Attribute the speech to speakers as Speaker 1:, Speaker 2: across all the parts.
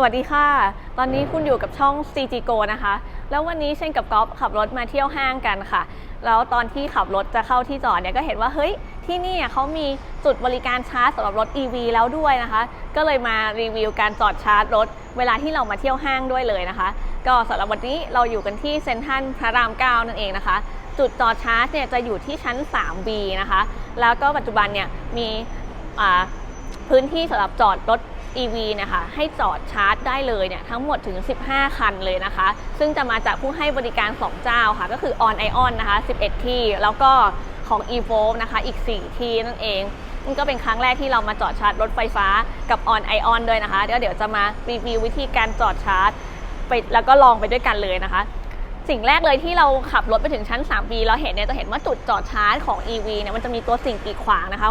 Speaker 1: สวัสดีค่ะ ตอนนี้คุณอยู่กับช่อง CG Go นะคะ แล้ววันนี้เช่นกับก๊อฟขับรถมาเที่ยวห้างกันค่ะ แล้วตอนที่ขับรถจะเข้าที่จอดเนี่ยก็เห็นว่าเฮ้ยที่นี่เขามีจุดบริการชาร์จสำหรับรถ EV แล้วด้วยนะคะ ก็เลยมารีวิวการจอดชาร์จรถ เวลาที่เรามาเที่ยวห้างด้วยเลยนะคะ ก็สำหรับวันนี้เราอยู่กันที่เซ็นทรัลพระราม 9 นั่นเองนะคะ จุดจอดชาร์จเนี่ยจะอยู่ที่ชั้น 3B นะคะ แล้วก็ปัจจุบันเนี่ยมีพื้นที่สำหรับจอดรถ EV นะคะให้จอดชาร์จได้เลยเนี่ยทั้งหมดถึง 15 คันเลยนะคะ ซึ่งจะมาจากผู้ให้บริการ 2 เจ้าค่ะ ก็คือ On Ion นะคะ 11 ที่ แล้วก็ของ e v o นะคะอีก 4 ที่นั่นเองนี่ก็เป็นครั้งแรกที่เรามาจอดชาร์จรถไฟฟ้ากับ On Ion ด้วยนะคะ เดี๋ยวเดี๋ยวจะมารีวิววิธีการจอดชาร์จไปแล้วก็ลองไปด้วยกันเลยนะคะสิ่งแรกเลยที่เราขับรถไปถึงชั้น 3B เราเห็นเนี่ยจะเห็นว่าจุดจอดชาร์จของ EV เนี่ยมันจะมีตัวสิ่งกีดขวางนะคะ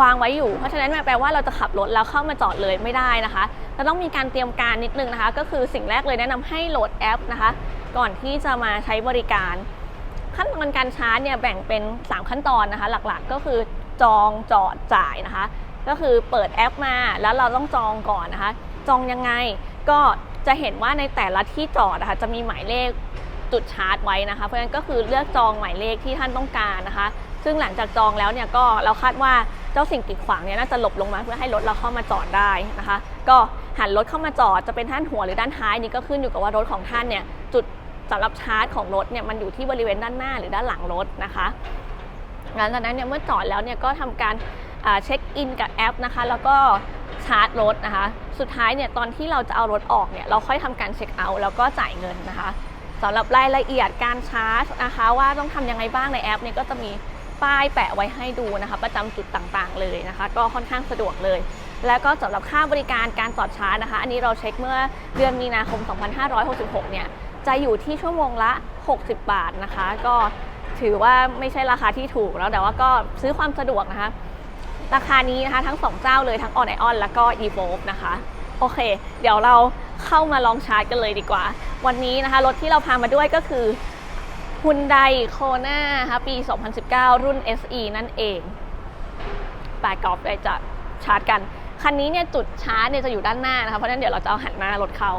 Speaker 1: วางไว้อยู่ เพราะฉะนั้นแปลว่าเราจะขับรถแล้วเข้ามาจอดเลยไม่ได้นะคะเราต้องมีการเตรียมการนิดนึงนะคะ ก็คือสิ่งแรกเลยแนะนำให้โหลดแอปนะคะ ก่อนที่จะมาใช้บริการ ขั้นตอนการชาร์จเนี่ยแบ่งเป็น 3 ขั้นตอนนะคะ หลักๆก็คือจองจอดจ่ายนะคะ ก็คือเปิดแอปมาแล้วเราต้องจองก่อนนะคะ จองยังไงก็จะเห็นว่าในแต่ละที่จอดนะคะจะมีหมายเลขจุดชาร์จไว้นะคะ เพราะฉะนั้นก็คือเลือกจองหมายเลขที่ท่านต้องการนะคะ ซึ่งหลังจากจองแล้วเนี่ยก็เราคาดว่า เจ้าสิ่งกีดขวางเนี่ยน่าจะหลบลงมาเพื่อให้รถเราเข้ามาจอดได้นะคะ ก็หันรถเข้ามาจอดจะเป็นด้านหัวหรือด้านท้ายนี่ก็ขึ้นอยู่กับว่ารถของท่านเนี่ยจุดสำหรับชาร์จของรถเนี่ยมันอยู่ที่บริเวณด้านหน้าหรือด้านหลังรถนะคะหลังจากนั้นเนี่ยเมื่อจอดแล้วเนี่ยก็ทำการเช็คอินกับแอปนะคะ แล้วก็ชาร์จรถนะคะ สุดท้ายเนี่ยตอนที่เราจะเอารถออกเนี่ยเราค่อยทำการเช็คเอาท์แล้วก็จ่ายเงินนะคะสำหรับรายละเอียดการชาร์จนะคะ ว่าต้องทำยังไงบ้างในแอปเนี่ยก็จะมี ป้ายแปะไว้ให้ดูนะคะ ประจำจุดต่างๆ เลยนะคะ ก็ค่อนข้างสะดวกเลย แล้วก็สำหรับค่าบริการการจอดชาร์จนะคะ อันนี้เราเช็คเมื่อเดือนมีนาคม 2566 เนี่ยจะอยู่ที่ชั่วโมงละ 60 บาทนะคะ ก็ถือว่าไม่ใช่ราคาที่ถูกแล้วแต่ว่าก็ซื้อความสะดวกนะคะ ราคานี้นะคะทั้ง 2 เจ้าเลยทั้ง On Ion แล้วก็ e v o นะคะโอเค เดี๋ยวเราเข้ามาลองชาร์จกันเลยดีกว่า วันนี้นะคะรถที่เราพามาด้วยก็คือ Hyundai Kona นะคะปี 2019 รุ่น SE นั่นเองปากอล์ฟเลยจะชาร์จกัน คันนี้เนี่ยจุดชาร์จเนี่ยจะอยู่ด้านหน้านะคะ เพราะฉะนั้นเดี๋ยวเราจะเอาหันหน้ารถเขา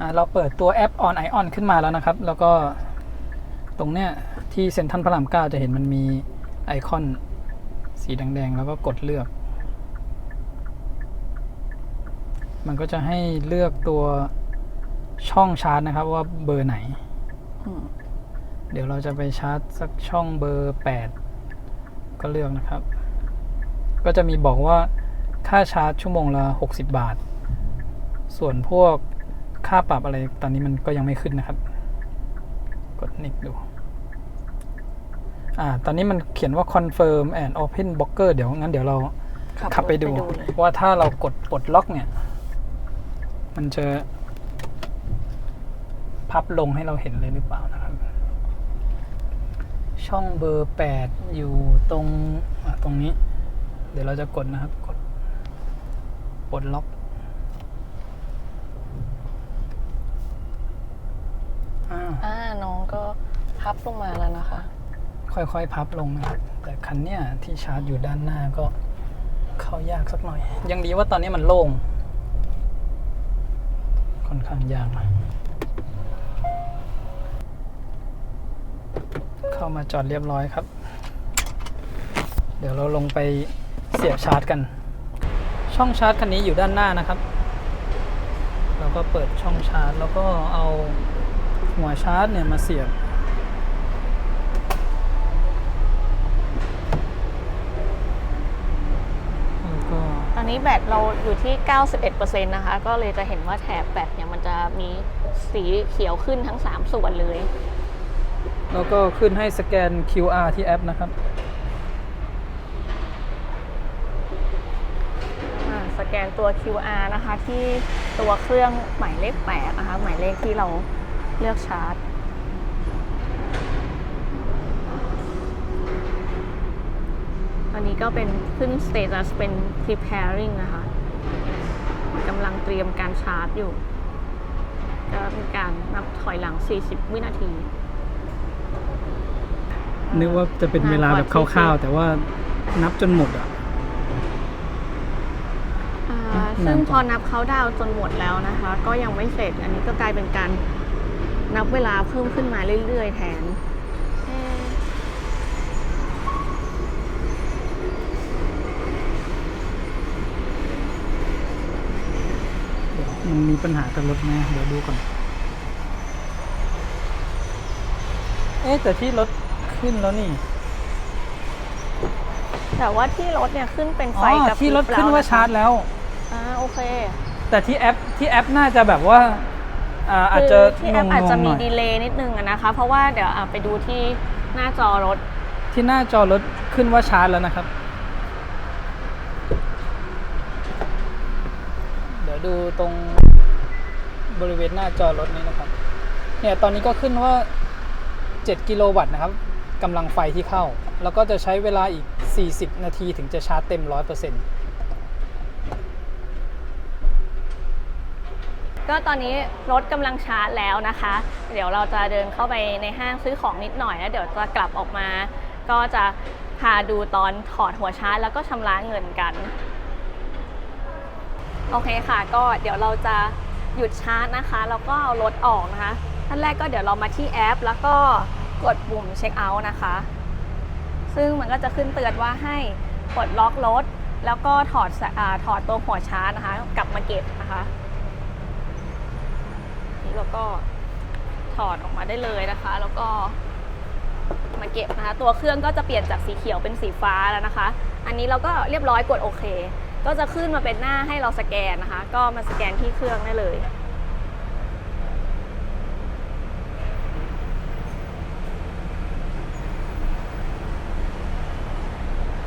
Speaker 2: อ่าเราเปิดตัวแอป On Ion ขึ้นมาแล้วนะครับ แล้วก็ตรงเนี้ยที่เซ็นทรัลพระรามเก้าจะเห็นมันมีไอคอนสีแดงๆ แล้วก็กดเลือก มันก็จะให้เลือกตัวช่องชาร์จนะครับว่าเบอร์ไหน
Speaker 1: อืม
Speaker 2: เดี๋ยวเราจะไปชาร์จสักช่องเบอร์ 8 ก็เลือกนะครับ ก็จะมีบอกว่าค่าชาร์จชั่วโมงละ 60 บาท ส่วนพวกค่าปรับอะไรตอนนี้มันก็ยังไม่ขึ้นนะครับ กดนิกดู อ่า ตอนนี้มันเขียนว่า confirm and open blocker เดี๋ยวงั้นเดี๋ยวเราขับไปดู
Speaker 1: เลย
Speaker 2: ว่าถ้าเรากดปลดล็อกเนี่ย มันจะ พับลงให้เราเห็นเลยหรือเปล่านะครับ ช่องเบอร์8อยู่ตรงอะตรงนี้ เดี๋ยวเราจะกดนะครับ กดปลดล็อกอ่า
Speaker 1: อ่าน้องก็พับลงมาแล้วนะคะ
Speaker 2: ค่อยๆ พับลงนะครับ แต่คันเนี้ยที่ชาร์จอยู่ด้านหน้าก็เข้ายากสักหน่อย ยังดีว่าตอนนี้มันโล่ง ค่อนข้างยากน่อยเข้ามาจอดเรียบร้อยครับ เดี๋ยวเราลงไปเสียบชาร์จกัน ช่องชาร์จคันนี้อยู่ด้านหน้านะครับ เราก็เปิดช่องชาร์จแล้วก็เอาหัวชาร์จเนี่ยมาเสียบ แล้วก็
Speaker 1: ต อนนี้แบตเราอยู่ที่ 91%นะคะ ก็เลยจะเห็นว่าแถบแบตเนี่ยมันจะมีสีเขียวขึ้นทั้ง 3 ส่วนเลย
Speaker 2: แล้วก็ขึ้นให้สแกน QR ที่แอปนะครับ
Speaker 1: อ่าสแกนตัว QR นะคะที่ตัวเครื่องหมายเลข8นะคะ หมายเลขที่เราเลือกชาร์จ อันนี้ก็เป็นขึ้น status เป็น preparing นะคะกำลังเตรียมการชาร์จอยู่ ก็มีการนับถอยหลัง 40 วินาที
Speaker 2: นึกว่าจะเป็นเวลาแบบคร่าวๆ แต่ว่านับจนหมดอะ
Speaker 1: อ่า
Speaker 2: อืม
Speaker 1: ซึ่ง
Speaker 2: นานจัง
Speaker 1: พอนับเขาดาวน์จนหมดแล้วนะคะ ก็ยังไม่เสร็จ อันนี้ก็กลายเป็นการนับเวลาเพิ่มขึ้นมาเรื่อยๆ แทนเอ๊ะ
Speaker 2: เดี๋ยว มันมีปัญหากับรถไหมเดี๋ยวดูก่อน เอ๊ะแต่ที่รถขึ้นแล้วนี่
Speaker 1: แต่ว่าที่รถเนี่ยขึ้นเป็น
Speaker 2: อ๋
Speaker 1: ไฟ
Speaker 2: อ
Speaker 1: กับ
Speaker 2: ที่รถขึ้นว่าชาร์จแล้ว
Speaker 1: อ่าโอเค
Speaker 2: แต่ที่แอปที่แอปน่าจะแบบว่าอ่าอาจจะ
Speaker 1: คือที่แอป
Speaker 2: งงๆ
Speaker 1: อาจจะมี
Speaker 2: หน่ย
Speaker 1: ดีเลย์นิดนึงอะนะคะ เพราะว่าเดี๋ยวอะไปดูที่หน้าจอรถ
Speaker 2: ที่หน้าจอรถขึ้นว่าชาร์จแล้วนะครับ เดี๋ยวดูตรง บริเวณหน้าจอรถนี้นะครับ เนี่ยตอนนี้ก็ขึ้นว่า 7 กิโลวัตต์นะครับกำลังไฟที่เข้า แล้วก็จะใช้เวลาอีก 40 นาทีถึงจะชาร์จเต็ม 100%
Speaker 1: ก็ตอนนี้รถกำลังชาร์จแล้วนะคะ เดี๋ยวเราจะเดินเข้าไปในห้างซื้อของนิดหน่อยแล้วเดี๋ยวจะกลับออกมา ก็จะพาดูตอนถอดหัวชาร์จแล้วก็ชำระเงินกัน โอเคค่ะ ก็เดี๋ยวเราจะ หยุดชาร์จนะคะ แล้วก็เอารถออกนะคะท่านแรกก็เดี๋ยวเรามาที่แอป แล้วก็กดปุ่มเช็คเอาท์นะคะ ซึ่งมันก็จะขึ้นเตือนว่าให้ปลดล็อกรถ แล้วก็ถอดอถอดตัวหัวชาร์จนะคะ กลับมาเก็บนะคะนี่เราก็ถอดออกมาได้เลยนะคะ แล้วก็มาเก็บนะคะ ตัวเครื่องก็จะเปลี่ยนจากสีเขียวเป็นสีฟ้าแล้วนะคะ อันนี้เราก็เรียบร้อยกดโอเค ก็จะขึ้นมาเป็นหน้าให้เราสแกนนะคะ ก็มาสแกนที่เครื่องได้เลย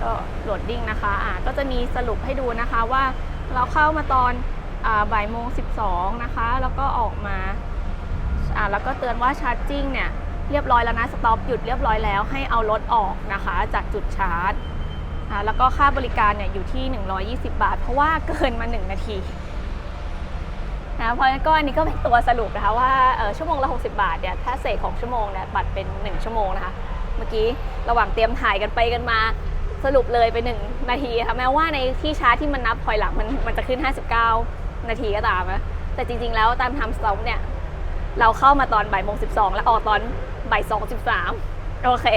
Speaker 1: ก็โหลดดิ้งนะคะอ่าก็จะมีสรุปให้ดูนะคะว่าเราเข้ามาตอนอบ่ายโมง 12 นะคะ แล้วก็ออกมาอ่าแล้วก็เตือนว่าชาร์จจิ้งเนี่ยเรียบร้อยแล้วนะ สต็อปหยุดเรียบร้อยแล้วให้เอารถออกนะคะ จากจุดชาร์จ แล้วก็ค่าบริการเนี่ยอยู่ที่ 120 บาท เพราะว่าเกินมา 1 นาทีนะเพราะงั้นก็อันนี้ก็เป็นตัวสรุปนะคะว่าชั่วโมงละ 60 บาทเนี่ยถ้าเศษของชั่วโมงเนี่ยบัตรเป็น 1 ชั่วโมงนะคะ เมื่อกี้ระหว่างเตรียมถ่ายกันไปกันมาสรุปเลยไปหนึ่งนาทีค่ะแม้ว่าในที่ชาร์จที่มันนับถอยหลังมันมันจะขึ้น 59 นาทีก็ตามนะแต่จริงๆแล้วตามไทม์สต็อปเนี่ยเราเข้ามาตอนบ่ายโมงสิแล้วออกตอนบ่ายสองสิบสามโอเค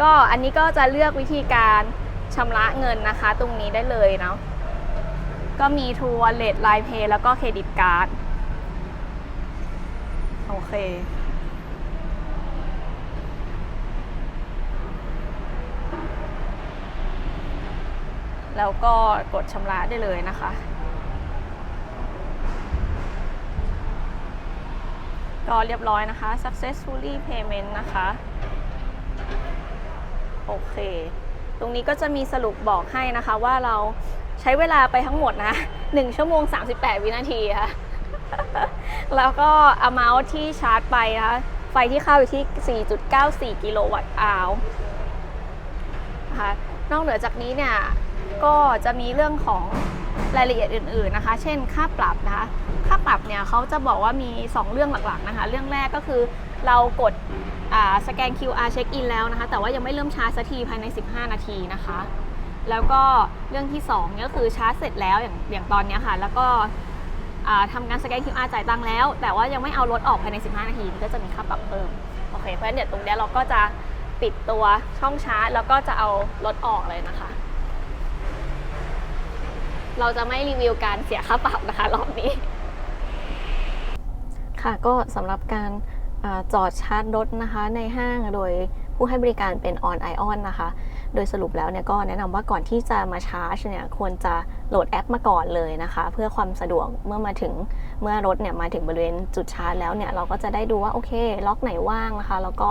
Speaker 1: ก็อันนี้ก็จะเลือกวิธีการ ชำระเงินนะคะ ตรงนี้ได้เลยเนาะก็มี True Wallet Line Pay แล้วก็เครดิตการ์ดโอเค แล้วก็กดชำระได้เลยนะคะก็เรียบร้อยนะคะ successfully payment นะคะ โอเค ตรงนี้ก็จะมีสรุปบอกให้นะคะว่าเราใช้เวลาไปทั้งหมดนะ 1 ชั่วโมง 38 วินาทีค่ะ แล้วก็ amount ที่ชาร์จไปนะคะ ไฟที่เข้าอยู่ที่ 4.94 กิโลวัตต์อาวนะคะนอกเหนือจากนี้เนี่ย ก็จะมีเรื่องของ รายละเอียดอื่นๆนะคะ เช่น ค่าปรับนะคะ ค่าปรับเนี่ยเขาจะบอกว่ามี 2 เรื่องหลักๆนะคะ เรื่องแรกก็คือเรากดสแกน QR เช็คอินแล้วนะคะ แต่ว่ายังไม่เริ่มชาร์จสักทีภายใน 15 นาทีนะคะ แล้วก็เรื่องที่2เนี่ยก็คือชาร์จเสร็จแล้วอย่างอย่างตอนนี้ค่ะ แล้วก็ทำการสแกน QR จ่ายตังค์แล้ว แต่ว่ายังไม่เอารถออกภายใน 15 นาทีก็จะมีค่าปรับเพิ่ม โอเค เพราะฉะนั้นเดี๋ยวตรงนี้เราก็จะปิดตัวช่องชาร์จ แล้วก็จะเอารถออกเลยนะคะ เราจะไม่รีวิวการเสียค่าปรับนะคะรอบนี้ ค่ะก็สำหรับการอาจอดชาร์จรถนะคะ ในห้างโดยผู้ให้บริการเป็นออนไอออนนะคะ โดยสรุปแล้วเนี่ยก็แนะนำว่าก่อนที่จะมาชาร์จเนี่ยควรจะโหลดแอปมาก่อนเลยนะคะ เพื่อความสะดวกเมื่อมาถึงเมื่อรถเนี่ยมาถึงบริเวณจุดชาร์จแล้วเนี่ยเราก็จะได้ดูว่าโอเค ล็อกไหนว่างนะคะ แล้วก็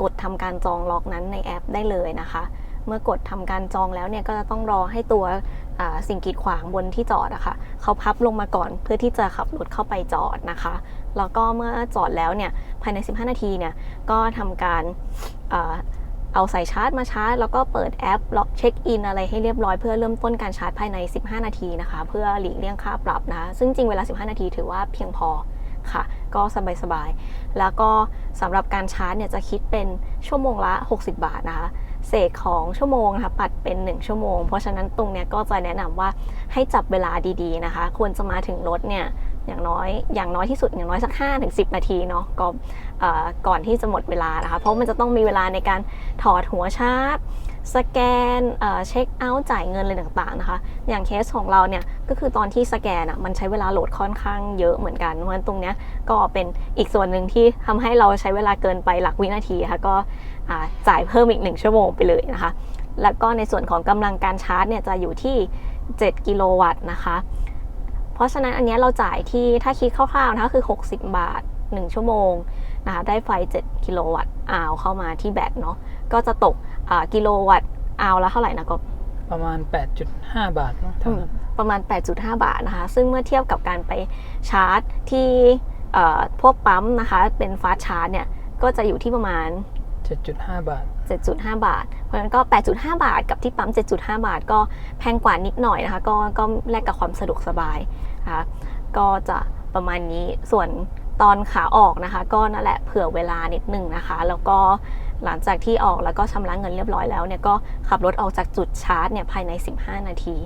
Speaker 1: กดทำการจองล็อกนั้นในแอปได้เลยนะคะ เมื่อกดทำการจองแล้วเนี่ยก็จะต้องรอให้ตัวสิ่งกีดขวางบนที่จอดอะคะ่ะเขาพับลงมาก่อนเพื่อที่จะขับรถเข้าไปจอดนะคะ แล้วก็เมื่อจอดแล้วเนี่ยภายใน 15 นาทีเนี่ยก็ทำการเอาสายชาร์จมาชาร์จ แล้วก็เปิดแอปล็อกเช็คอินอะไรให้เรียบร้อยเพื่อเริ่มต้นการชาร์จภายใน 15 นาทีนะคะ เพื่อหลีกเลี่ยงค่าปรับนะคะซึ่งจริงเวลา 15 นาทีถือว่าเพียงพอค่ะ ก็สบายๆแล้วก็สำหรับการชาร์จเนี่ยจะคิดเป็นชั่วโมงละ 60 บาทนะคะ เศษของชั่วโมงนะคะปัดเป็น 1 ชั่วโมง เพราะฉะนั้นตรงเนี้ยก็จะแนะนำว่าให้จับเวลาดีๆนะคะ ควรจะมาถึงรถเนี่ยอย่างน้อยอย่างน้อยที่สุดอย่างน้อยสัก5ถึง10 นาทีเนาะก็เอ่อก่อนที่จะหมดเวลานะคะ เพราะมันจะต้องมีเวลาในการถอดหัวชาร์จ สแกนเช็คเอาท์จ่ายเงินอะไรต่างๆนะคะ อย่างเคสของเราเนี่ยก็คือตอนที่สแกนอะมันใช้เวลาโหลดค่อนข้างเยอะเหมือนกันเพราะฉะนั้นตรงเนี้ยก็เป็นอีกส่วนหนึ่งที่ทำให้เราใช้เวลาเกินไปหลักวินาทีค่ะก็จ่ายเพิ่มอีก 1 ชั่วโมงไปเลยนะคะ แล้วก็ในส่วนของกำลังการชาร์จเนี่ยจะอยู่ที่ 7 กิโลวัตต์นะคะ เพราะฉะนั้นอันนี้เราจ่ายที่ถ้าคิดคร่าวๆนะคะคือ 60 บาท 1 ชั่วโมง นะคะได้ไฟ 7 กิโลวัตต์อาวเข้ามาที่แบตเนาะก็จะตกอ่ากิโลวัตต์อาวละเท่าไหร่นะก็
Speaker 2: ประมาณ 8.5 บาทเนอะเท่านั้น
Speaker 1: ประมาณ 8.5 บาทนะคะ ซึ่งเมื่อเทียบกับการไปชาร์จที่เอ่อพวกปั๊มนะคะ เป็นฟาสต์ชาร์จเนี่ย ก็จะอยู่ที่ประมาณ
Speaker 2: 7.5 บาท
Speaker 1: 7.5 บาท เพราะฉะนั้นก็ 8.5 บาทกับที่ปั๊ม 7.5 บาท ก็แพงกว่านิดหน่อยนะคะ ก็ก็แลกกับความสะดวกสบายนะคะ ก็จะประมาณนี้ ส่วน ตอนขาออกนะคะ ก็นั่นแหละเผื่อเวลานิดหนึ่งนะคะ แล้วก็หลังจากที่ออกแล้วก็ชำระเงินเรียบร้อยแล้วเนี่ยก็ขับรถออกจากจุดชาร์จเนี่ยภายใน 15 นาที